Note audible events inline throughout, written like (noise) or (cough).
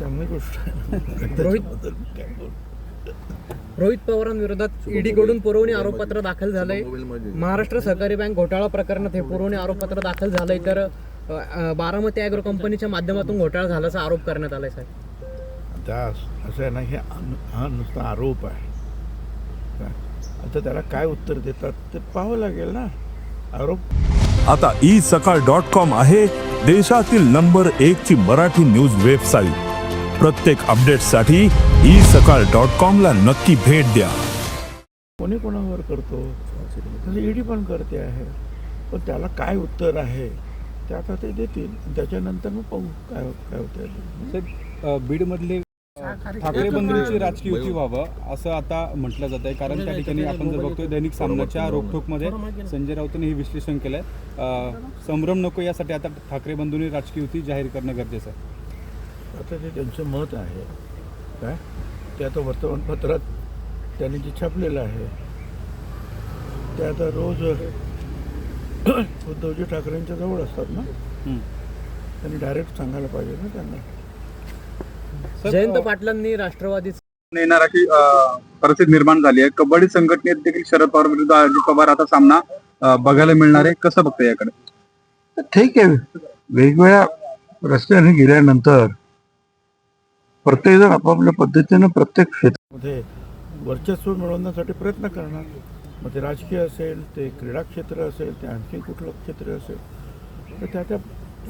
चांगली गोष्ट आहे त्याच्याबद्दल मी काय बोलू? रोहित पवारांविरोधात ईडीकडून पुरवणी आरोपपत्र दाखल झालंय. महाराष्ट्र सहकारी बँक घोटाळा प्रकरणात हे पुरवणी आरोपपत्र दाखल झालंय. तर अ, अ, बारामती अॅग्रो कंपनीच्या माध्यमातून घोटाळा झाल्याचा आरोप करण्यात आलाय साहेब? आता असं आहे ना हे अन- हा नुसता आरोप आहे. काय? आता त्याला काय उत्तर देतात ते पाहावं लागेल ना. आरोप आता ई सकाळ डॉट कॉम आहे देशातील नंबर एक ची मराठी न्यूज वेबसाईट प्रत्येक अपडेटसाठी ई सकाळ डॉट कॉम ला नक्की भेट द्या. कोणी कोणावर करतो? तसं ईडी पण करते आहे. पण त्याला काय उत्तर आहे? ते आता ते देतील. त्याच्यानंतर मग पाहू काय काय होतं अ, बीडमधले ठाकरे बंधूंची राजकीय युती व्हावं असं आता म्हटलं जात आहे. कारण त्या ठिकाणी आपण जर बघतोय दैनिक सामनाच्या रोखोकमध्ये संजय राऊतांनी हे विश्लेषण केलंय. अ, संभ्रम नको यासाठी आता ठाकरे बंधूंनी राजकीय युती जाहीर करणं गरजेचं आहे. आता ते त्यांचं मत आहे काय? ते आता वर्तमानपत्रात त्यांनी जे छापलेलं आहे ते आता रोज (clears throat) उद्धवजी ठाकरेंच्या जवळ असतात ना? हं. त्यांनी डायरेक्ट सांगायला पाहिजे ना त्यांना. जयंत पाटलांनी राष्ट्रवादी येणार अशी अ, परिस्थिती निर्माण झाली आहे. कबड्डी संघटनेत देखील शरद पवार विरुद्ध अजित पवार आता सामना बघायला मिळणार आहे. कसं बघतं याकडे? तर ठीक आहे. वेगवेगळ्या रस्त्याने गेल्यानंतर प्रत्येकजण आपापल्या पद्धतीनं प्रत्येक क्षेत्रामध्ये वर्चस्व मिळवण्यासाठी प्रयत्न करणार. मग ते राजकीय असेल ते क्रीडा क्षेत्र असेल ते आणखी कुठलं क्षेत्र असेल तर त्या त्या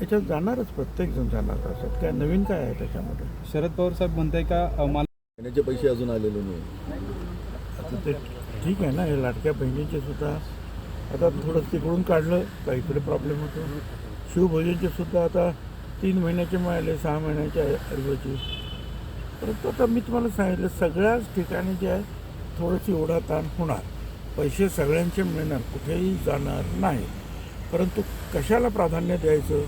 याच्यात जाणारच प्रत्येकजण जाणार. असत काय नवीन काय आहे त्याच्यामध्ये? शरद पवार साहेब म्हणताय का मला महिन्याचे पैसे अजून आलेले नाही. आता ते ठीक आहे ना हे लाडक्या बहिणीचे सुद्धा आता थोडं तिकडून काढलं का इकडे प्रॉब्लेम होतो. शिवभोजनचे सुद्धा आता तीन महिन्याचे मिळाले सहा महिन्याच्या ऐवजी. परंतु आता मी तुम्हाला सांगितलं सगळ्याच ठिकाणी जे आहे थोडीशी ओढाताण होणार. पैसे सगळ्यांचे मिळणार कुठेही जाणार नाही. परंतु कशाला प्राधान्य द्यायचं?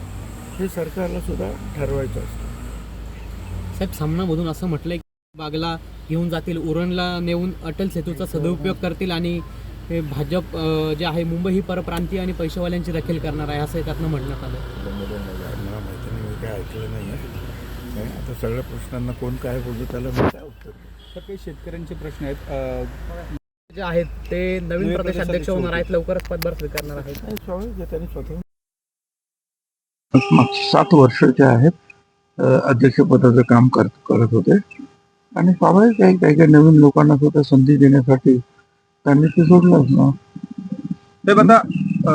हे सरकारला सुद्धा ठरवायचं असतं. साहेब सामनामधून असं म्हटलंय की बागला घेऊन जातील उरणला नेऊन अटल सेतूचा सदुपयोग करतील आणि हे भाजप जे आहे मुंबई ही परप्रांतीय आणि पैशावाल्यांची दखल करणार आहे असं त्यातनं म्हणण्यात आलं. मला माहिती नाही मी काय ऐकलं नाही आता सगळ्या प्रश्नांना कोण काय बोलतो त्याला मी काय उत्तर? तर काही शेतकऱ्यांचे प्रश्न आहेत. जे आहेत ते नवीन नवीन प्रदेश अध्यक्ष प्रदेशाध्यक्ष होणार आहेत लवकरच पदभार स्वीकारणार आहेत. नाही स्वाभाविक आहे त्यांनी स्वतः मागची सात वर्ष जे आहेत अ, अध्यक्षपदाचं काम करत करत होते. आणि स्वाभाविक आहे काही काही नवीन लोकांना सुद्धा संधी देण्यासाठी त्यांनी ते सोडलंच ना साहेब आता